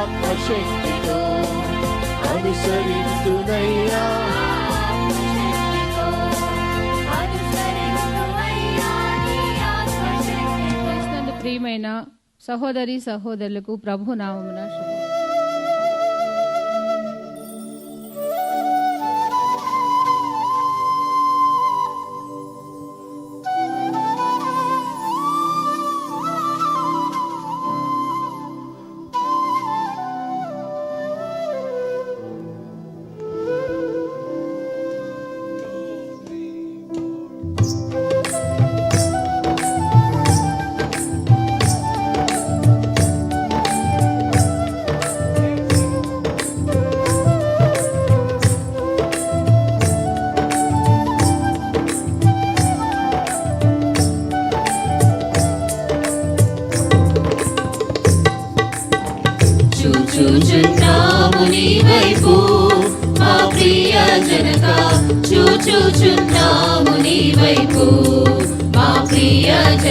ఆత్మశక్తితో ప్రియమైన సహోదరి సహోదరులకు ప్రభు నామమున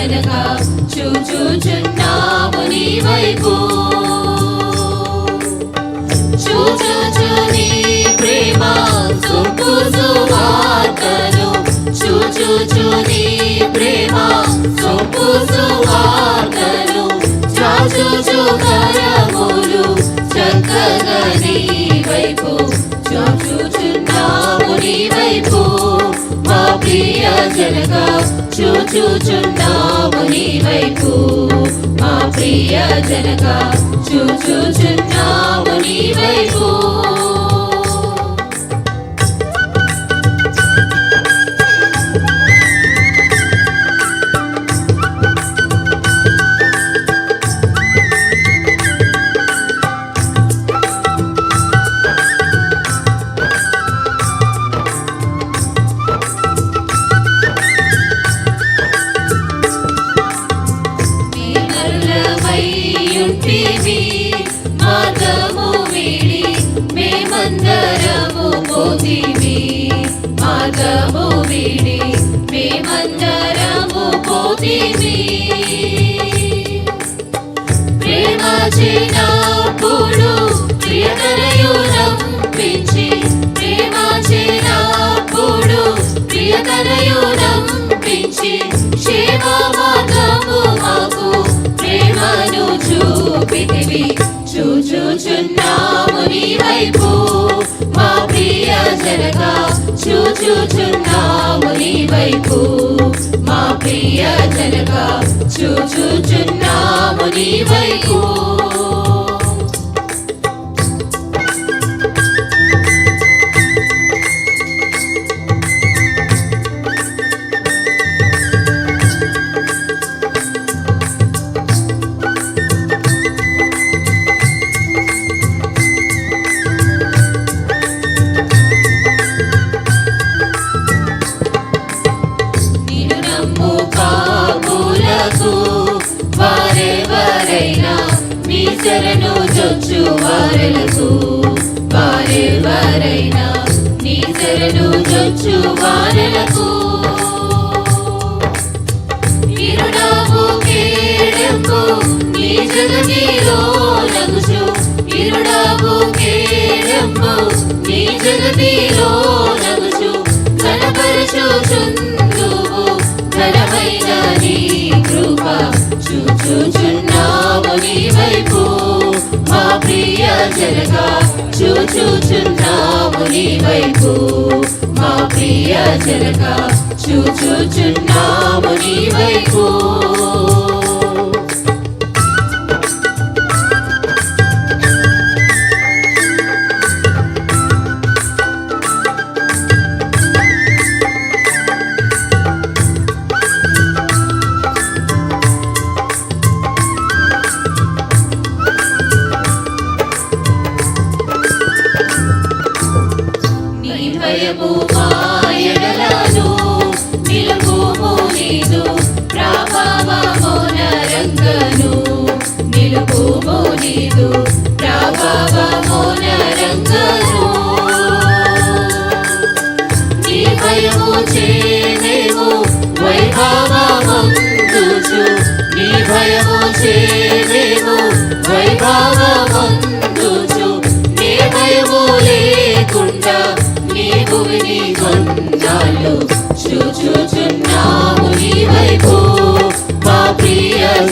ప్రియ చూచుచున్నాము నీ వైపు. చూచుచు నీ ప్రేమ సొంపు సువార్తను చూచుచు నీ ప్రేమ సొంపు సువార్తను చాచుచు కరములు చక్కగా మా ప్రియ చూచుచున్నాము నీ వైపు మా ప్రియ చూచుచున్నాము నీ వైపు చూచుచున్నాము నీ వైపు మా ప్రియ జనక చూచుచున్నా చూచుచున్నాము నీ వైపు జనగా చూచుచున్నాము నీ వైపు. మా ప్రియ జనగా చూచుచున్నాము నీ వైపు.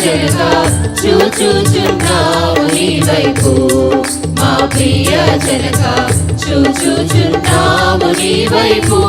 ప్రియ జనక చూచుచున్నాము నీ వైపు. మా ప్రియ జనక చూచుచున్నాము నీ వైపు.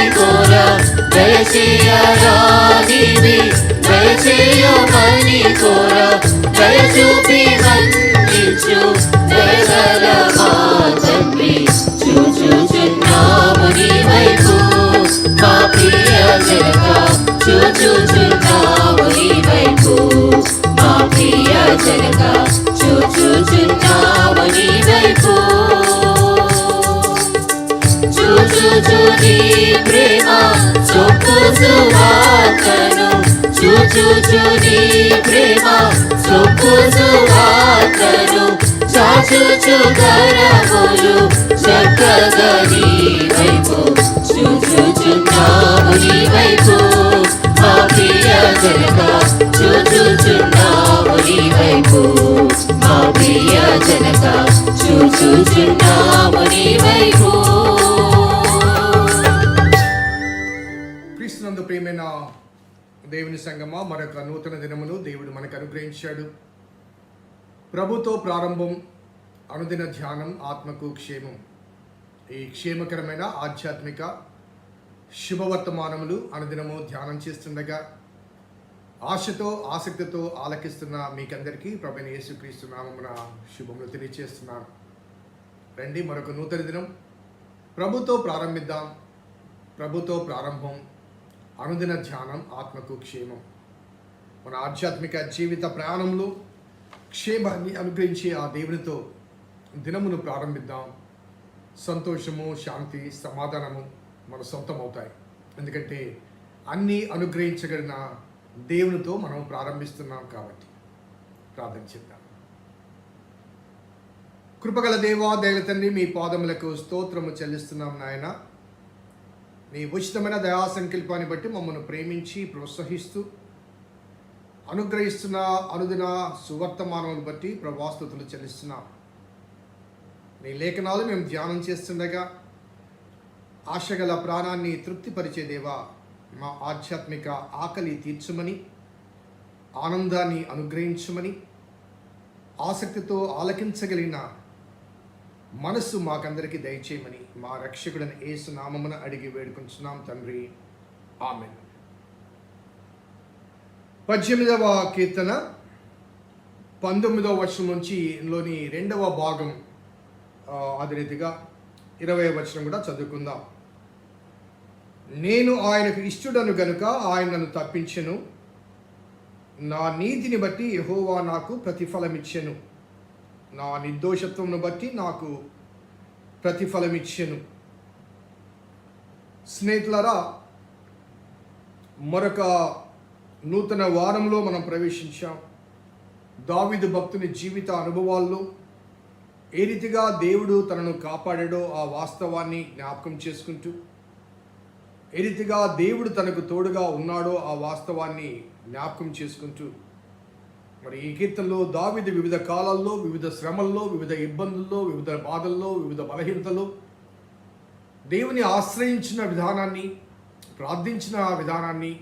దయచేయమని కోర దయచేయరాదివి దయచేయమని కోర దయచూపి మన్నించు దయగల మా తండ్రి. చూచుచున్నాము నీ వైపు మా ప్రియ చూచుచు ప్రేమ చొప్పు సువార్తను చూచుచు ప్రేమ చొప్పు సువార్తను చాచుచు కరములు చక్కగా నీ వైపు. చూచుచున్నాము నీ వైపు. మా ప్రియ జనక చూచుచున్నాము నీ వైపు. మా ప్రియ జనక చూచుచున్నాము నీ వైపు. దేవుని సంగమా మరొక నూతన దినమును దేవుడు మనకు అనుగ్రహించాడు. ప్రభుతో ప్రారంభం అనుదిన ధ్యానం ఆత్మకు క్షేమం. ఈ క్షేమకరమైన ఆధ్యాత్మిక శుభవర్తమానములు అనుదినము ధ్యానం చేస్తుండగా ఆశతో ఆసక్తితో ఆలకిస్తున్న మీకందరికీ ప్రభుని యేసుక్రీస్తు నామమున శుభములు తెలియజేస్తున్నాను రండి మరొక నూతన దినం. ప్రభుతో ప్రారంభిద్దాం. ప్రభుతో ప్రారంభం అనుదిన ధ్యానం ఆత్మకు క్షేమం. మన ఆధ్యాత్మిక జీవిత ప్రయాణంలో క్షేమాన్ని అనుగ్రహించే ఆ దేవునితో దినమును ప్రారంభిద్దాం. సంతోషము శాంతి సమాధానము మన సొంతం అవుతాయి ఎందుకంటే అన్నీ అనుగ్రహించగలిగిన దేవునితో మనం ప్రారంభిస్తున్నాం కాబట్టి ప్రార్థన చేద్దాం. కృపగల దేవా దయల మీ పాదములకు స్తోత్రము చెల్లిస్తున్నాం నాయన. నీ ఉచితమైన దయా సంకల్పాన్ని బట్టి మమ్మల్ని ప్రేమించి ప్రోత్సహిస్తూ అనుగ్రహిస్తున్న అనుదిన సువర్తమానవుని బట్టి ప్రభాస్తుతులు చెల్లిస్తున్నాం. నీ లేఖనాలు మేము ధ్యానం చేస్తుండగా ఆశగల ప్రాణాన్ని తృప్తిపరిచేదేవా మా ఆధ్యాత్మిక ఆకలి తీర్చమని ఆనందాన్ని అనుగ్రహించమని ఆసక్తితో ఆలకించగలిగిన మనస్సు మాకందరికీ దయచేయమని మా రక్షకుడని ఏసు నామమున అడిగి వేడుకుంటున్నాం తండ్రి. ఆమె పద్దెనిమిదవ కీర్తన పంతొమ్మిదవ వర్షం నుంచి లోని రెండవ భాగం ఆ, అదే రీతిగా ఇరవై వచనం కూడా చదువుకుందాం. నేను ఆయనకు ఇష్టడను గనుక ఆయన నన్ను తప్పించెను. నా నీతిని బట్టి యహోవా నాకు ప్రతిఫలమిచ్చెను. నా నిర్దోషత్వంను బట్టి నాకు ప్రతిఫలం ఇచ్చెను. స్నేహితులరా మరొక నూతన వారంలో మనం ప్రవేశించాం. దావిదు భక్తుని జీవిత అనుభవాల్లో ఏ రీతిగా దేవుడు తనను కాపాడాడో ఆ వాస్తవాన్ని జ్ఞాపకం చేసుకుంటూ ఏ రీతిగా దేవుడు తనకు తోడుగా ఉన్నాడో ఆ వాస్తవాన్ని జ్ఞాపకం చేసుకుంటూ మరి ఈ కీర్తనలో దావిది వివిధ కాలాల్లో వివిధ శ్రమల్లో వివిధ ఇబ్బందుల్లో వివిధ బాధల్లో వివిధ బలహీనతలు దేవుని ఆశ్రయించిన విధానాన్ని ప్రార్థించిన విధానాన్ని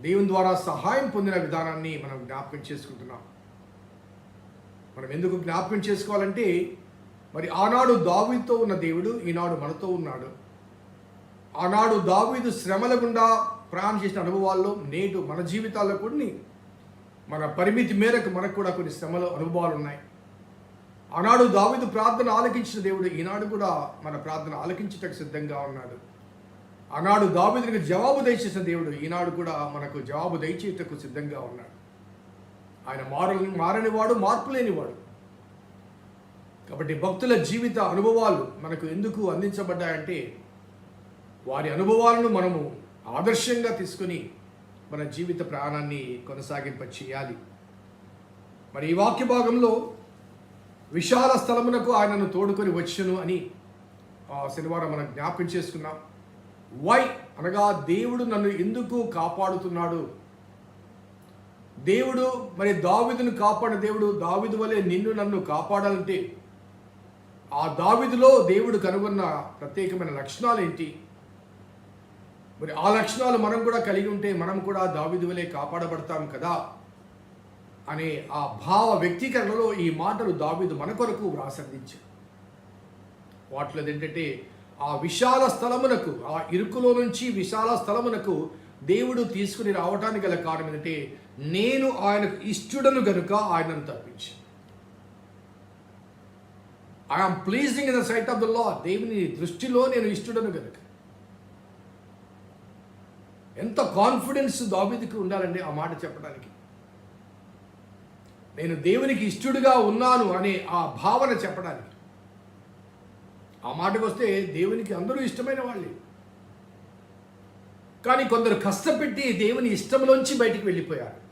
దేవుని ద్వారా సహాయం పొందిన విధానాన్ని మనం జ్ఞాపకం చేసుకుంటున్నాం. మనం ఎందుకు జ్ఞాపకం చేసుకోవాలంటే మరి ఆనాడు దావీదుతో ఉన్న దేవుడు ఈనాడు మనతో ఉన్నాడు. ఆనాడు దావీదు శ్రమల గుండా ప్రయాణం చేసిన అనుభవాల్లో నేడు మన జీవితాల్లో కొన్ని మన పరిమితి మేరకు మనకు కూడా కొన్ని శ్రమలు అనుభవాలు ఉన్నాయి. ఆనాడు దావిదు ప్రార్థన ఆలకించిన దేవుడు ఈనాడు కూడా మన ప్రార్థన ఆలకించటకు సిద్ధంగా ఉన్నాడు. ఆనాడు దావిదునికి జవాబు దయచేసిన దేవుడు ఈనాడు కూడా మనకు జవాబు దయచేటకు సిద్ధంగా ఉన్నాడు. ఆయన మారు మారనివాడు మార్పు లేనివాడు కాబట్టి భక్తుల జీవిత అనుభవాలు మనకు ఎందుకు అందించబడ్డాయంటే వారి అనుభవాలను మనము ఆదర్శంగా తీసుకుని మన జీవిత ప్రాణాన్ని కొనసాగింప చేయాలి. మరి ఈ వాక్య భాగంలో విశాల స్థలమునకు ఆయనను తోడుకొని వచ్చును అని ఆ శనివారం మనం జ్ఞాపకం చేసుకున్నాం. వై అనగా దేవుడు నన్ను ఎందుకు కాపాడుతున్నాడు? దేవుడు మరి దావిదును కాపాడిన దేవుడు దావిదు వలె నిన్ను నన్ను కాపాడాలంటే ఆ దావిదులో దేవుడు కనుగొన్న ప్రత్యేకమైన లక్షణాలు ఏంటి మరి ఆ లక్షణాలు మనం కూడా కలిగి ఉంటే మనం కూడా దావిదు కాపాడబడతాం కదా అనే ఆ భావ వ్యక్తీకరణలో ఈ మాటలు దావిదు మన కొరకు వ్రాసందించారు వాటిలో ఏంటంటే ఆ విశాల స్థలమునకు ఆ ఇరుకులో నుంచి విశాల స్థలమునకు దేవుడు తీసుకుని రావటానికి గల కారణం ఏంటంటే నేను ఆయనకు ఇష్టడను గనుక ఆయనను తప్పించాను I am pleasing in the sight of the Lord దేవుని దృష్టిలో నేను ఇష్టడను గనుక. ఎంత కాన్ఫిడెన్స్ దావిదికి ఉండాలండి ఆ మాట చెప్పడానికి? నేను దేవునికి ఇష్టడుగా ఉన్నాను అనే ఆ భావన చెప్పడానికి. ఆ మాటకు వస్తే దేవునికి అందరూ ఇష్టమైన వాళ్ళే. కానీ కొందరు కష్టపెట్టి దేవుని ఇష్టంలోంచి బయటికి వెళ్ళిపోయారు.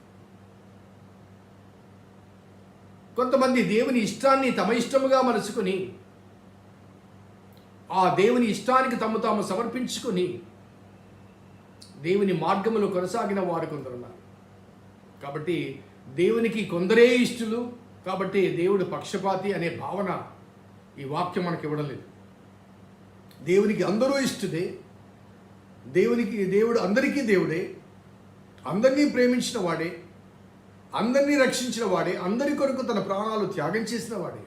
కొంతమంది దేవుని ఇష్టాన్ని తమ ఇష్టముగా మలుచుకొని ఆ దేవుని ఇష్టానికి తమ తాము సమర్పించుకొని దేవుని మార్గములో కొనసాగిన వారు కొందరు ఉన్నారు. కాబట్టి దేవునికి కొందరే ఇష్టలు కాబట్టి దేవుడు పక్షపాతి అనే భావన ఈ వాక్యం మనకి ఇవ్వడం లేదు. దేవునికి అందరూ ఇష్టదే దేవునికి దేవుడు అందరికీ దేవుడే అందరినీ ప్రేమించిన వాడే అందరినీ రక్షించిన వాడే అందరి కొరకు తన ప్రాణాలు త్యాగం చేసిన వాడే.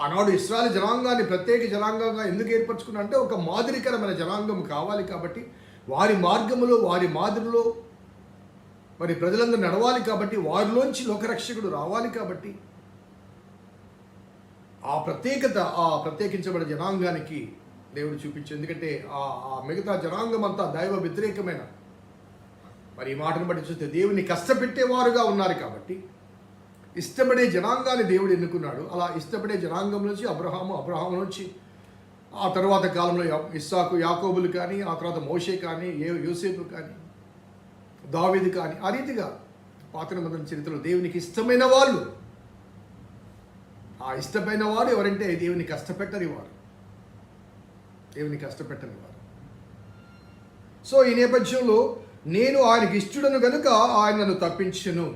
ఆనాడు ఇస్రాయల్ జనాంగాన్ని ప్రత్యేక జనాంగంగా ఎందుకు ఏర్పరచుకున్నా అంటే ఒక మాదిరికరమైన జనాంగం కావాలి కాబట్టి వారి మార్గములో వారి మాదిరిలో మరి ప్రజలందరూ నడవాలి కాబట్టి వారిలోంచి లోకరక్షకుడు రావాలి కాబట్టి ఆ ప్రత్యేకత ఆ ప్రత్యేకించబడిన జనాంగానికి దేవుడు చూపించు ఎందుకంటే ఆ ఆ మిగతా జనాంగం అంతా దైవ వ్యతిరేకమైన. మరి ఈ మాటను బట్టి చూస్తే దేవుని కష్టపెట్టేవారుగా ఉన్నారు కాబట్టి ఇష్టపడే జనాంగాన్ని దేవుడు ఎన్నుకున్నాడు. అలా ఇష్టపడే జనాంగం నుంచి అబ్రహాము అబ్రహాము నుంచి ఆ తర్వాత కాలంలో యా- ఇస్సాకు యాకోబులు కానీ ఆ తర్వాత మోషే కానీ ఏ యూసేపు కానీ దావిది కానీ ఆ రీతిగా పాత నిబంధన చరిత్రలో దేవునికి ఇష్టమైన వాళ్ళు. ఆ ఇష్టమైన వారు ఎవరంటే దేవుని కష్టపెట్టని వారు దేవుని కష్టపెట్టని వారు సో ఈ నేపథ్యంలో నేను ఆయనకి ఇష్టడను కనుక ఆయన నన్ను తప్పించును.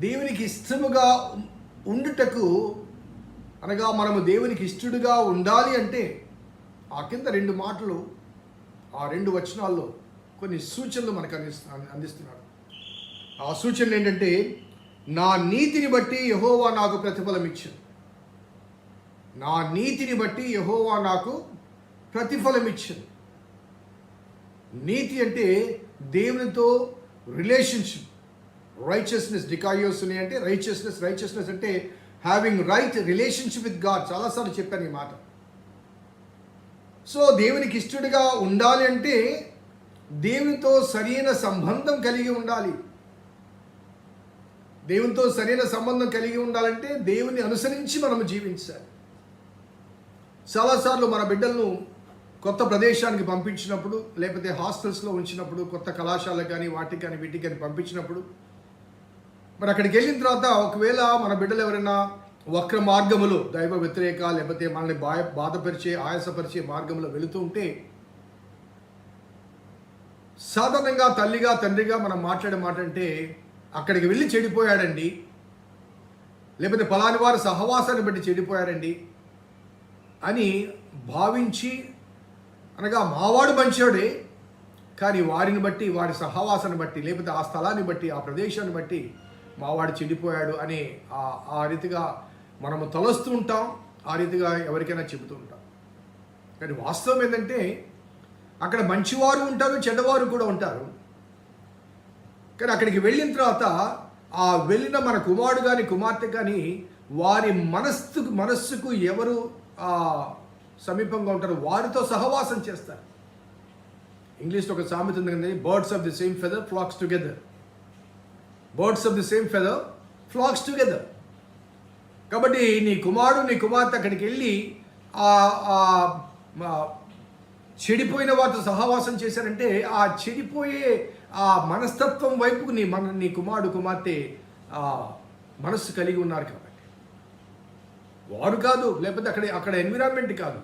దేవునికి ఇష్టముగా ఉండుటకు అనగా మనము దేవునికి ఇష్టడుగా ఉండాలి అంటే ఆ కింద రెండు మాటలు ఆ రెండు వచనాల్లో కొన్ని సూచనలు మనకు అందిస్తు అందిస్తున్నాడు. ఆ సూచనలు ఏంటంటే నా నీతిని బట్టి యహోవా నాకు ప్రతిఫలం ఇచ్చింది నా నీతిని బట్టి యహోవా నాకు ప్రతిఫలం ఇచ్చింది నీతి అంటే దేవునితో రిలేషన్షిప్. రైచియస్నెస్ డికాయోసుని అంటే రైచియస్నెస్ రైచియస్నెస్ అంటే having right relationship with God చాలాసార్లు చెప్పాను ఈ మాట. సో దేవునికి ఇష్టడుగా ఉండాలి అంటే దేవునితో సరైన సంబంధం కలిగి ఉండాలి. దేవునితో సరైన సంబంధం కలిగి ఉండాలంటే దేవుని అనుసరించి మనం జీవించాలి. చాలాసార్లు మన బిడ్డలను కొత్త ప్రదేశానికి పంపించినప్పుడు లేకపోతే హాస్టల్స్లో ఉంచినప్పుడు కొత్త కళాశాలకు కానీ వాటికి కానీ వీటికి కానీ పంపించినప్పుడు మరి అక్కడికి వెళ్ళిన తర్వాత ఒకవేళ మన బిడ్డలు ఎవరైనా వక్ర మార్గములు దైవ వ్యతిరేక లేకపోతే మనల్ని బాయ బాధపరిచే ఆయాసపరిచే మార్గంలో వెళుతూ ఉంటే సాధారణంగా తల్లిగా తండ్రిగా మనం మాట్లాడే మాట అంటే అక్కడికి వెళ్ళి చెడిపోయాడండి. లేకపోతే పలాని వారి సహవాసాన్ని బట్టి చెడిపోయారండి అని భావించి అనగా మావాడు మంచోడే కానీ వారిని బట్టి వారి సహవాసాన్ని బట్టి లేకపోతే ఆ స్థలాన్ని బట్టి ఆ ప్రదేశాన్ని బట్టి మావాడు చెడిపోయాడు అని ఆ రీతిగా మనము తలస్తూ ఉంటాం ఆ రీతిగా ఎవరికైనా చెబుతూ ఉంటాం. కానీ వాస్తవం ఏంటంటే అక్కడ మంచివారు ఉంటారు చెడ్డవారు కూడా ఉంటారు. కానీ అక్కడికి వెళ్ళిన తర్వాత ఆ వెళ్ళిన మన కుమారుడు కానీ కుమార్తె కానీ వారి మనస్సు మనస్సుకు ఎవరు సమీపంగా ఉంటారో వారితో సహవాసం చేస్తారు. ఇంగ్లీష్లో ఒక సామెత ఉంది కదండి birds of the same feather flocks together birds of the same feather flocks together కాబట్టి నీ కుమారుడు నీ కుమార్తె అక్కడికి వెళ్ళి ఆ చెడిపోయిన వారితో సహవాసం చేశారంటే ఆ చెడిపోయే ఆ మనస్తత్వం వైపు నీ మన నీ కుమారుడు కుమార్తె మనస్సు కలిగి ఉన్నారు కాబట్టి. వారు కాదు లేకపోతే అక్కడ అక్కడ ఎన్విరాన్మెంట్ కాదు.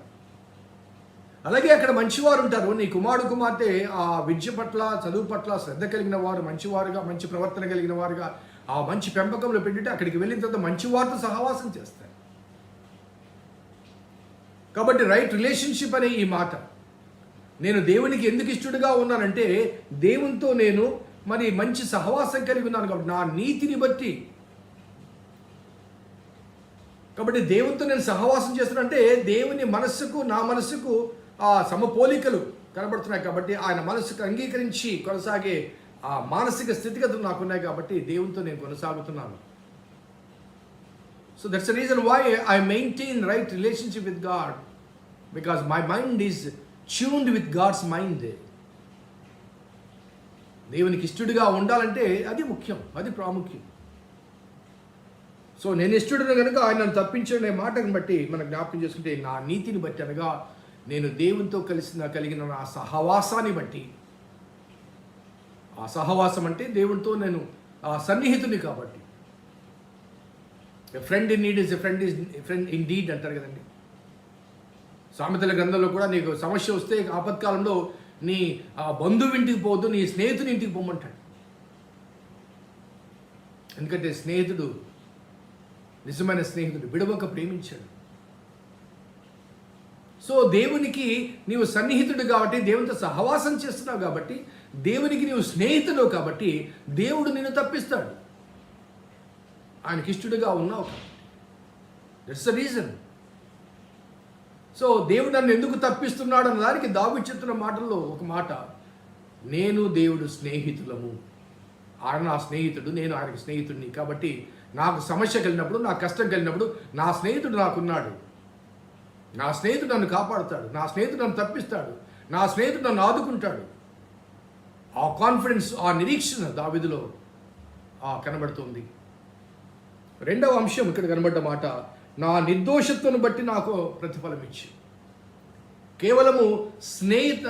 అలాగే అక్కడ మంచివారు ఉంటారు. నీ కుమారుడు కుమార్తె ఆ విద్య పట్ల చదువు పట్ల శ్రద్ధ కలిగిన వారు మంచివారుగా మంచి ప్రవర్తన కలిగిన వారుగా ఆ మంచి పెంపకంలో పెట్టి అక్కడికి వెళ్ళిన తర్వాత మంచివారితో సహవాసం చేస్తారు. కాబట్టి రైట్ రిలేషన్షిప్ అనే ఈ మాట. నేను దేవునికి ఎందుకు ఇష్టడుగా ఉన్నానంటే దేవునితో నేను మరి మంచి సహవాసం కలిగి ఉన్నాను కాబట్టి నా నీతిని బట్టి. కాబట్టి దేవునితో నేను సహవాసం చేస్తున్నానంటే దేవుని మనస్సుకు నా మనస్సుకు ఆ సమపోలికలు కనబడుతున్నాయి కాబట్టి ఆయన మనసుకు అంగీకరించి కొనసాగే ఆ మానసిక స్థితిగతులు నాకున్నాయి కాబట్టి దేవునితో నేను కొనసాగుతున్నాను. So that's reason why I maintain right relationship with God because my mind is tuned with God's mind దేవునికి ఇష్టడుగా ఉండాలంటే అది ముఖ్యం అది ప్రాముఖ్యం. సో నేను ఇష్టడును కనుక ఆయన నన్ను తప్పించడం మాటను బట్టి మనం జ్ఞాపకం చేసుకుంటే నా నీతిని బట్టి అనగా నేను దేవునితో కలిసిన కలిగిన ఆ సహవాసాన్ని బట్టి. ఆ సహవాసం అంటే దేవునితో నేను ఆ సన్నిహితుని కాబట్టి. Friend in need is a friend is friend indeed అంటారు కదండి. సామెతల గ్రంథంలో కూడా నీకు సమస్య వస్తే ఆపత్కాలంలో నీ ఆ బంధువు ఇంటికి పోవద్దు నీ స్నేహితుని ఇంటికి పోమంటాడు ఎందుకంటే స్నేహితుడు నిజమైన స్నేహితుడు విడవక ప్రేమించాడు. సో దేవునికి నీవు సన్నిహితుడు కాబట్టి దేవునితో సహవాసం చేస్తున్నావు కాబట్టి దేవునికి నీవు స్నేహితుడు కాబట్టి దేవుడు నిన్ను తప్పిస్తాడు. ఆయనకి ఇష్టడుగా ఉన్నావు దట్స్ ద రీజన్ సో దేవుడు నన్ను ఎందుకు తప్పిస్తున్నాడు అన్న దానికి దావి చెప్తున్న మాటల్లో ఒక మాట. నేను దేవుడు స్నేహితులము. ఆయన నా స్నేహితుడు నేను ఆయనకి స్నేహితుడిని కాబట్టి నాకు సమస్య కలిగినప్పుడు నాకు కష్టం కలిగినప్పుడు నా స్నేహితుడు నాకున్నాడు. నా స్నేహితుడు నన్ను కాపాడుతాడు. నా స్నేహితుడు నన్ను తప్పిస్తాడు. నా స్నేహితుడు నన్ను ఆదుకుంటాడు. ఆ కాన్ఫిడెన్స్ ఆ నిరీక్షణ దావిదిలో ఆ కనబడుతుంది. రెండవ అంశం ఇక్కడ కనబడ్డ మాట నా నిర్దోషత్వం బట్టి నాకు ప్రతిఫలం ఇచ్చి. కేవలము స్నేహిత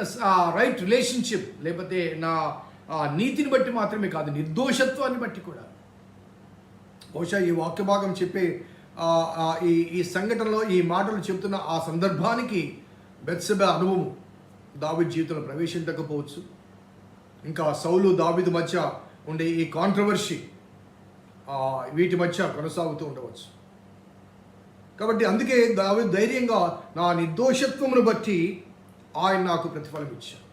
రైట్ రిలేషన్షిప్ లేకపోతే నా ఆ, నీతిని బట్టి మాత్రమే కాదు నిర్దోషత్వాన్ని బట్టి కూడా. బహుశా ఈ వాక్య భాగం చెప్పే ఈ ఈ సంఘటనలో ఈ మాటలు చెబుతున్న ఆ సందర్భానికి బెత్సబ అనుభవం దావిద్ జీవితంలో ప్రవేశించకపోవచ్చు. ఇంకా సౌలు దావిద్ మధ్య ఉండే ఈ కాంట్రవర్షీ వీటి మధ్య కొనసాగుతూ ఉండవచ్చు. కాబట్టి అందుకే దావి ధైర్యంగా నా నిర్దోషత్వమును బట్టి ఆయన నాకు ప్రతిఫలం ఇచ్చాడు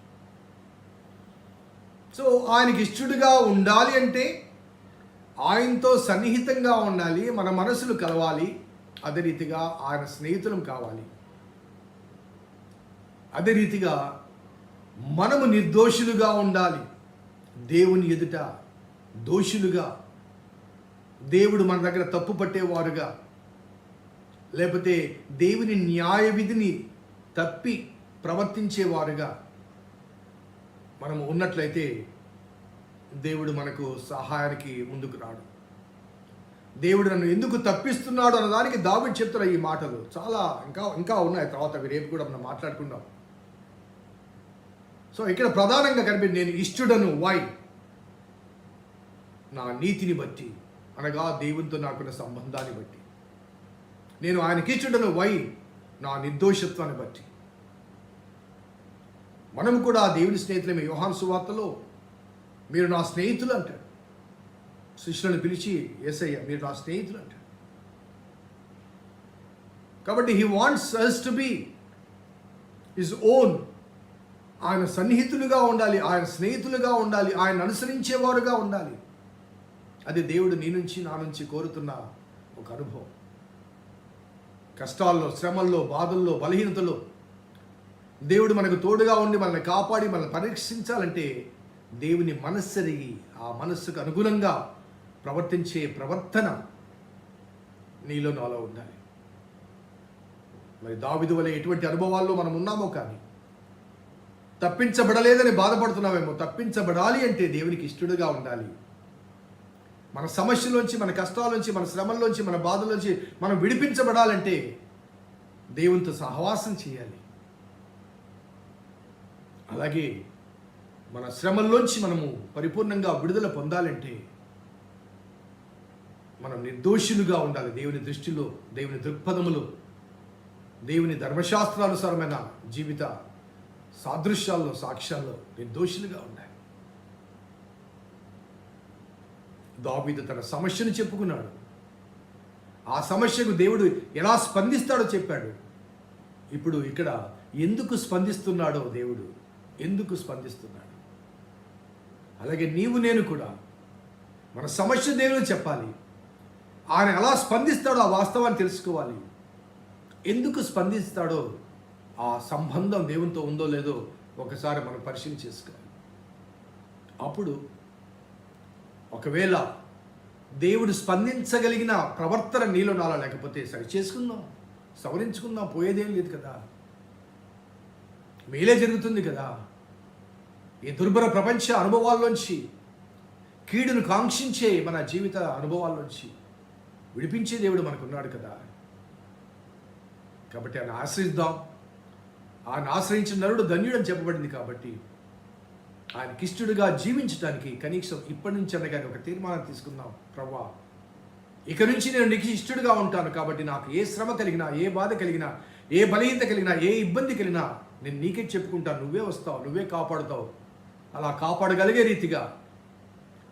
సో ఆయనకి ఇష్టడుగా ఉండాలి అంటే ఆయనతో సన్నిహితంగా ఉండాలి మన మనసులు కలవాలి. అదే రీతిగా ఆయన స్నేహితులం కావాలి. అదే రీతిగా మనము నిర్దోషులుగా ఉండాలి. దేవుని ఎదుట దోషులుగా దేవుడు మన దగ్గర తప్పు పట్టేవారుగా. లేకపోతే దేవుని న్యాయ విధిని తప్పి ప్రవర్తించేవారుగా. మనం ఉన్నట్లయితే దేవుడు మనకు సహాయానికి ముందుకు రాడు. దేవుడు నన్ను ఎందుకు తప్పిస్తున్నాడు అన్నదానికి దావిడ్ చెప్తున్న ఈ మాటలు చాలా ఇంకా ఇంకా ఉన్నాయి. తర్వాత అవి రేపు కూడా మనం మాట్లాడుకుందాం. సో ఇక్కడ ప్రధానంగా కనిపించింది నేను ఇష్టడను వై? నా నీతిని బట్టి అనగా దేవునితో నాకున్న సంబంధాన్ని బట్టి. నేను ఆయనకి ఇచ్చుడను వై? నా నిర్దోషత్వాన్ని బట్టి. మనం కూడా దేవుని స్నేహితులమే. యోహాన్ సువార్తలో మీరు నా స్నేహితులు అంటాడు. శిష్యులను పిలిచి ఏసయ్య మీరు నా స్నేహితులు అంటాడు. కాబట్టి he wants us to be his own ఆయన సన్నిహితులుగా ఉండాలి ఆయన స్నేహితులుగా ఉండాలి ఆయన అనుసరించేవారుగా ఉండాలి. అది దేవుడు నీ నుంచి నా నుంచి కోరుతున్న ఒక అనుభవం. కష్టాల్లో శ్రమల్లో బాధల్లో బలహీనతలో దేవుడు మనకు తోడుగా ఉండి మనల్ని కాపాడి మనల్ని పరీక్షించాలంటే దేవుని మనస్సరిగి ఆ మనస్సుకు అనుగుణంగా ప్రవర్తించే ప్రవర్తన నీలో నాలో ఉండాలి. మరి దావిదు వలె ఎటువంటి అనుభవాల్లో మనం ఉన్నామో కానీ తప్పించబడలేదని బాధపడుతున్నామేమో తప్పించబడాలి అంటే దేవునికి ఇష్టడుగా ఉండాలి. మన సమస్యలోంచి మన కష్టాలోంచి మన శ్రమల్లోంచి మన బాధలోంచి మనం విడిపించబడాలంటే దేవునితో సహవాసం చేయాలి. అలాగే మన శ్రమల్లోంచి మనము పరిపూర్ణంగా విడుదల పొందాలంటే మనం నిర్దోషులుగా ఉండాలి. దేవుని దృష్టిలో దేవుని దృక్పథములో దేవుని ధర్మశాస్త్రానుసారమైన జీవిత సాదృశ్యాల్లో సాక్ష్యాల్లో నిర్దోషులుగా ఉన్నాయి దావీదు తన సమస్యను చెప్పుకున్నాడు. ఆ సమస్యకు దేవుడు ఎలా స్పందిస్తాడో చెప్పాడు. ఇప్పుడు ఇక్కడ ఎందుకు స్పందిస్తున్నాడో దేవుడు ఎందుకు స్పందిస్తున్నాడు? అలాగే నీవు నేను కూడా మన సమస్య దేవుని చెప్పాలి. ఆయన ఎలా స్పందిస్తాడో ఆ వాస్తవాన్ని తెలుసుకోవాలి. ఎందుకు స్పందిస్తాడో ఆ సంబంధం దేవునితో ఉందో లేదో ఒకసారి మనం పరిశీలన చేసుకోవాలి. అప్పుడు ఒకవేళ దేవుడు స్పందించగలిగిన ప్రవర్తన నీలో నాలో లేకపోతే సరి చేసుకుందాం సవరించుకుందాం పోయేదేం లేదు కదా. మేలే జరుగుతుంది కదా. ఈ దుర్భర ప్రపంచ అనుభవాల్లోంచి కీడును కాంక్షించే మన జీవిత అనుభవాల్లోంచి విడిపించే దేవుడు మనకున్నాడు కదా. కాబట్టి ఆయన ఆశ్రయిద్దాం. ఆయన ఆశ్రయించిన నరుడు ధన్యుడని చెప్పబడింది కాబట్టి ఆయన కిష్టుడిగా జీవించడానికి కనీసం ఇప్పటి నుంచి అనగా ఒక తీర్మానం తీసుకుందాం. ప్రభా ఇక నుంచి నేను నీకు ఇష్టడుగా ఉంటాను కాబట్టి నాకు ఏ శ్రమ కలిగినా ఏ బాధ కలిగినా ఏ బలహీనత కలిగినా ఏ ఇబ్బంది కలిగినా నేను నీకే చెప్పుకుంటాను. నువ్వే వస్తావు నువ్వే కాపాడుతావు. అలా కాపాడగలిగే రీతిగా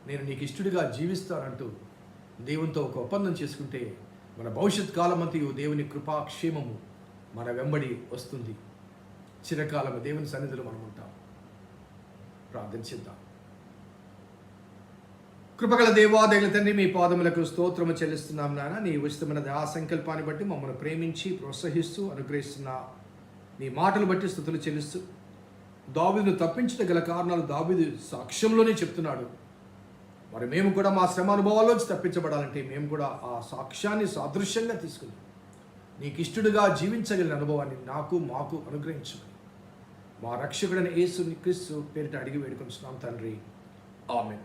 నేను నీకు ఇష్టడిగా జీవిస్తానంటూ దేవునితో ఒక ఒప్పందం చేసుకుంటే మన భవిష్యత్ కాలమంతయు దేవుని కృపాక్షేమము మన వెంబడి వస్తుంది. చిరకాలము దేవుని సన్నిధిలో మనం ఉంటాం. ప్రార్థన చేద్దాం. కృపగల దేవాదయుల తండ్రి మీ పాదములకు స్తోత్రము చెల్లిస్తున్నాం నాన్న నీ ఉచితమైన ఆ సంకల్పాన్ని బట్టి మమ్మల్ని ప్రేమించి ప్రోత్సహిస్తూ అనుగ్రహిస్తున్న నీ మాటలు బట్టి స్థుతులు చెల్లిస్తూ దావీదును తప్పించడం గల కారణాలు దావీదు సాక్ష్యంలోనే చెప్తున్నాడు. మరి మేము కూడా మా శ్రమ అనుభవాల్లోంచి తప్పించబడాలంటే మేము కూడా ఆ సాక్ష్యాన్ని సాదృశ్యంగా తీసుకుని నీకు ఇష్టడుగా జీవించగలిగిన అనుభవాన్ని నాకు మాకు అనుగ్రహించమని మా రక్షకుడైన యేసు క్రీస్తు పేరిట అడిగి వేడుకొంచున్నాం తండ్రి. ఆమె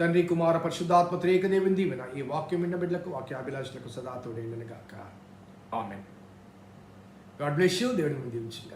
తండ్రి కుమార పరిశుద్ధాత్మ త్రేకదేవిని దీవెన ఈ వాక్యం విన్న బిడ్డలకు వాక్యాభిలాషులకు సదా తోడేళ్ళను ఆమె గాడ్ బ్లెస్ యూ. దేవుడిని దీవించిన